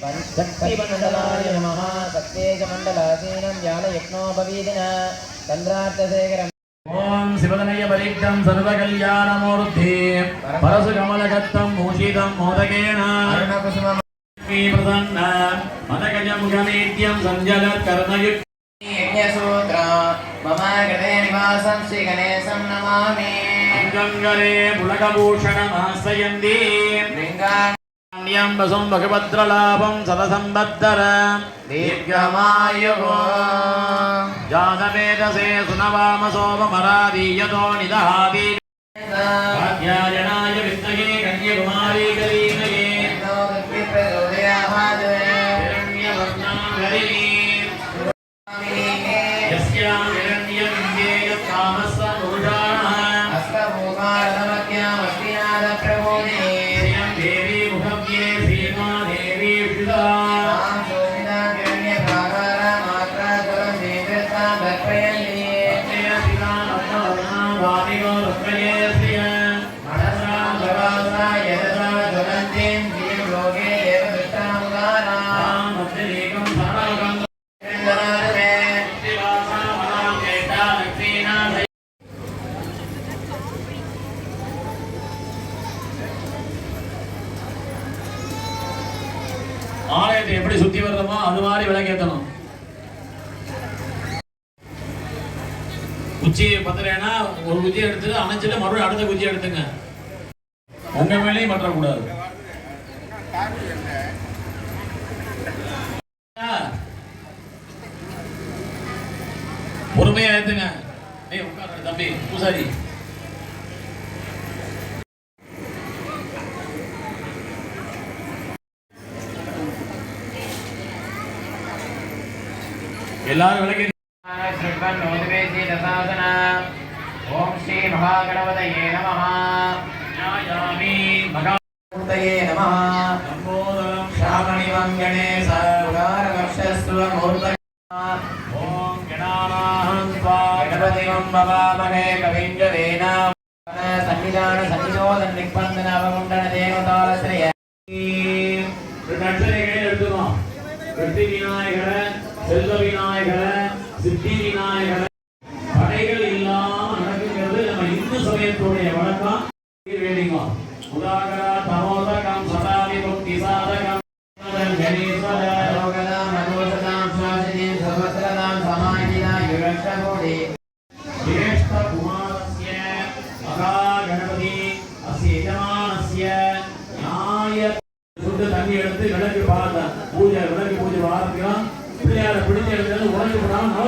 षष्ठीमण्डलाय नमः सत्येकमण्डलासीनं ज्ञानयत्नोपवीदिन चन्द्रार्थशेखरम् ॐ शिवदनयपरीक्षं सर्वकल्याणमूर्धे परशुकमलगत्तं भूषितं मोदकेन प्रसन्न मदगजमुखमेद्यं सञ्जलत्कर्णयुक् यज्ञसूत्र मम कृते निवासं श्रीगणेशं नमामि अङ्गङ्गरे पुलकभूषणमाश्रयन्ति वसुं बहुभद्रलाभं सदसम्बद्धर दीर्घमायुः जानवेदसे सुनवामसोमरादीयतो निदहादि भाग्यायणाय विद्महे कन्यकुमारी कलीमये प्रचोदयाः ஆலயத்தை எப்படி சுத்தி வர்றோமோ அது மாதிரி விளக்கேற்றணும் குச்சியை பத்திரேன்னா ஒரு குச்சியை எடுத்துட்டு அணைச்சிட்டு மறுபடியும் அடுத்த குச்சியை எடுத்துங்க. உங்க மேலேயும் பற்றக்கூடாது. பொறுமையா ஏத்துங்க. ஏய் உட்காரு தம்பி பூசாரி. எல்லாரும் விளக்கி దుర్గావతయే నమః జ్ఞాయామి భగవంతయే నమః సంబోధనం శ్రావణివం గణేశ ఉదారవక్షస్వ మూర్త సన్నిధాన సన్నిధోదం నిక్బంధన అవగుండన దేవతాలశ్రయ சூரியத்துடைய வணக்கம் வேண்டிங்க உதாகர தமோதகம் சதாமி முக்தி சாதகம் தண்ணி எடுத்து விளக்கு பார்த்தேன் பூஜை விளக்கு பூஜை பார்த்துக்கலாம் பிள்ளையார பிடிச்ச இடத்துல உடனே போடாமல்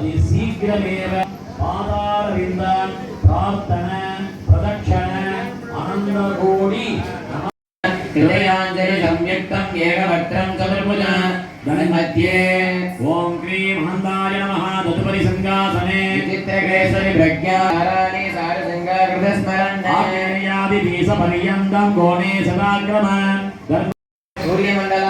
अतिशीघ्रमेव पादारविन्द प्रार्थन प्रदक्षिण अनन्तकोटि हृदयाञ्जलि संयुक्तम् एकवक्त्रं चतुर्भुज मध्ये ॐ क्रीं हन्ताय नमः तदुपरिसङ्गासने विचित्रकेसरि प्रज्ञाराणि सारसङ्गाकृतस्मरन् आदिवीसपर्यन्तं कोणे सदाक्रम सूर्यमण्डलाय मम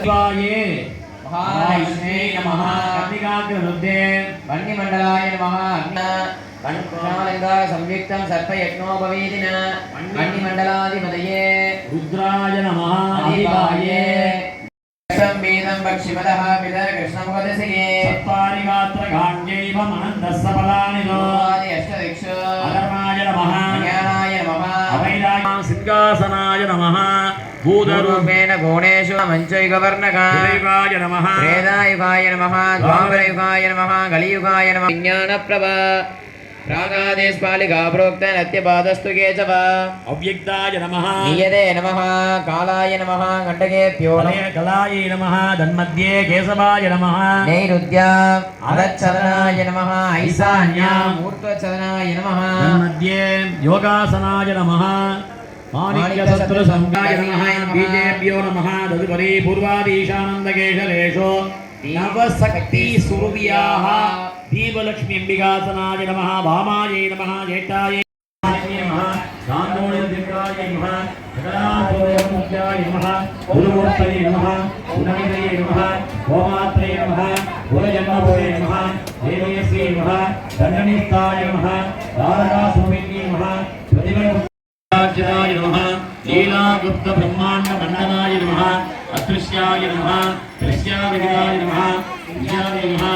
సర్వాయే మహావిష్ణే నమః అగ్నిగాగ్రవృద్ధే వన్నిమండలాయ నమః అగ్న వన్మాలింగాయ సంయుక్తం సర్పయజ్ఞోపవేదిన వన్నిమండలాధిపతయే రుద్రాయ నమః అధిపాయే సంవేదం భక్షిపదః పితర కృష్ణముఖదశయే సప్తాని గాత్ర గాండ్యైవ నమః జ్ఞానాయ సింహాసనాయ నమః భూతరూపేణ గోణేషు మంచైకవర్ణకాయుగాయ నమ వేదాయుగాయ నమ ద్వాపరయుగాయ నమ కలియుగాయ నమ విజ్ఞాన ప్రభా ప్రాగాదేశపాలికా ప్రోక్త నత్యపాదస్తు కేచవ అవ్యక్తాయ నమః నియతే నమః కాలాయ నమః గంటకేభ్యో కళాయ నమః దన్మధ్యే కేశవాయ నమః నైరుద్యా అదచ్చలనాయ నమః ఐశాన్యా మూర్త్వచలనాయ నమః దన్మధ్యే माणिक्यसत्रसंज्ञाय नमः बीजेभ्यो नमः तदुपरि पूर्वादीशानन्दकेशलेषु नवशक्तिसुरव्याः दीपलक्ष्म्यम्बिकासनाय नमः भामायै नमः ज्येष्ठाय नमः कान्दोळदिन्द्राय नमः जगन्नाथोमुख्याय नमः गुरुमूर्तये नमः पुनमिदये नमः गोमात्रे नमः गुरजन्मभुवे नमः देवेश्वे नमः दण्डनिष्ठाय नमः तारकासुमिन्ये नमः प्रतिमन् లీలాగుప్త బ్రహ్మాండ మండలాయ నమ అదృశ్యాయ నమ దృశ్యావిదాయ నమ విద్యాయ నమ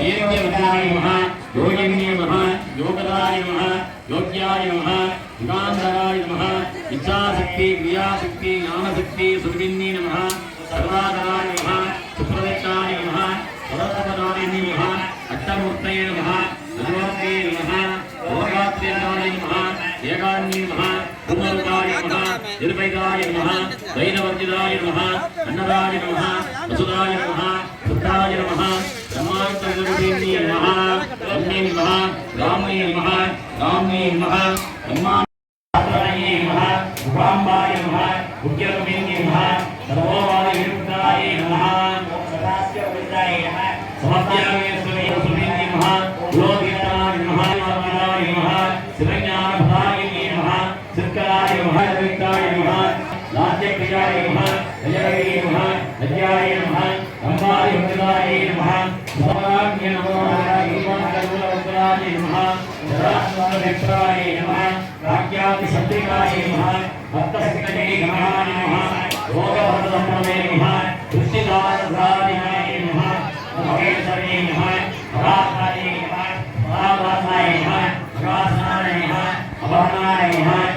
యోగ్యవిదాయ నమ యోగిన్య నమ యోగదాయ నమ యోగ్యాయ నమ యుగాంధరాయ నమ ఇచ్చాశక్తి క్రియాశక్తి జ్ఞానశక్తి సుర్విన్ని నమ సర్వాధరాయ నమ సుప్రదక్షాయ నమ సదసపదాయ నమ అష్టమూర్తయ నమ నమోతే నమ భోగాత్రేనాయ నమ ఏకాన్య నమ நமः நிர்வைதாய வைரவர்ஜிதாய தைனவர்ஜிதாய அன்னதாய நமः வசுதாய நமः புத்தாய நமः பிரம்மாண்டகுருவின்னே நமः ரம்யே நமः ராமே நமः ராமே நமः பிரம்மா अद्वैताय नमः नाट्यप्रियाय नमः गजरवे नमः गज्याय नमः अम्बाय हृदयाय नमः स्वाम्य नमो नारायणाय नमः जरासुरभिप्राय नमः प्राज्ञातिशत्रिकाय नमः भक्तस्थितये नमः नमः योगभरतम्भवे नमः दृष्टिदारधारिणाय नमः महेश्वरे नमः परात्माय नमः पराभासाय नमः प्रकाशनाय नमः अभरणाय नमः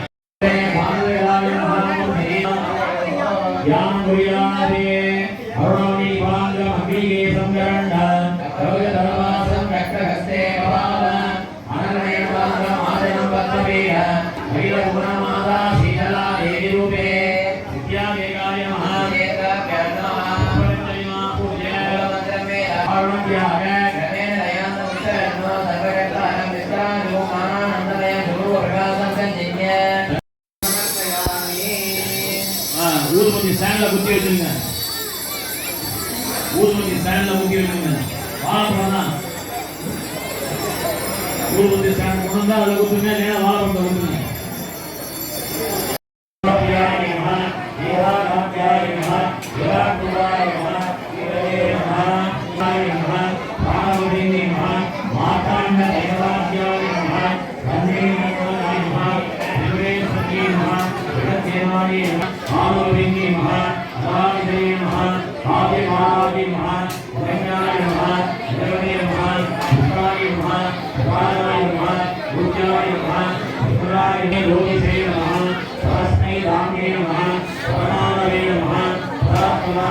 ஸ்டாண்ட்ல குத்தி வச்சிருங்க ஊதுபத்தி ஸ்டாண்ட்ல குத்தி வச்சிருங்க வாழைப்பழம் தான் ஊதுபத்தி ஸ்டாண்ட் கொண்டு வந்தா அதில் குத்துங்க இல்லைன்னா வாழைப்பழத்தை குத்துங்க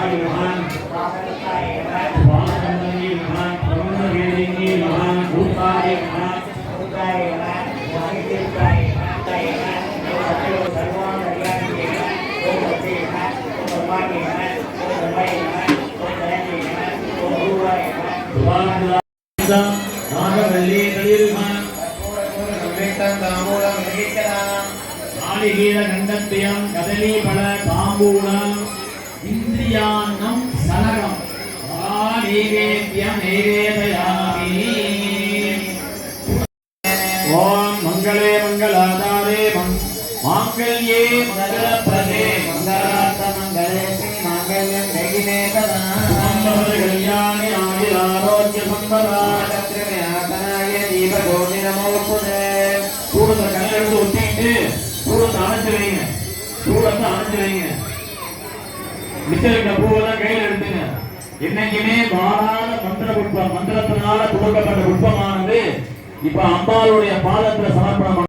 நாகவல்லி கலிருமான் நாளிகீர கண்டத்தியம் கதலீபல தாம்பூலம் இந்திரியாண்ணம் சனகம். நைவேத்தியம் நைவேதயாமி. ஓம் மங்களே மங்களாதாரே மாங்கல்யே மங்களப்ரதே மங்களாத்த மங்களே ஸ்ரீ மாங்கல்யம் நெகிமே ததா. கல்யாணி ஆகில் ஆரோக்கிய சம்பதா. சூடத்தை கல்ல எடுத்து ஒட்டிட்டு சூடத்தை அணைஞ்சு வைங்க சூடத்தை அணைஞ்சு வைங்க பிச்சைங்க பூவெல்லாம் கையில் எடுத்துங்க. இன்னைக்குமே பாலால மந்திர புட்பம் மந்திரத்தினால துவக்கப்பட்ட புட்பமானது இப்ப அம்பாளுடைய பாதத்துல சமர்ப்பணம்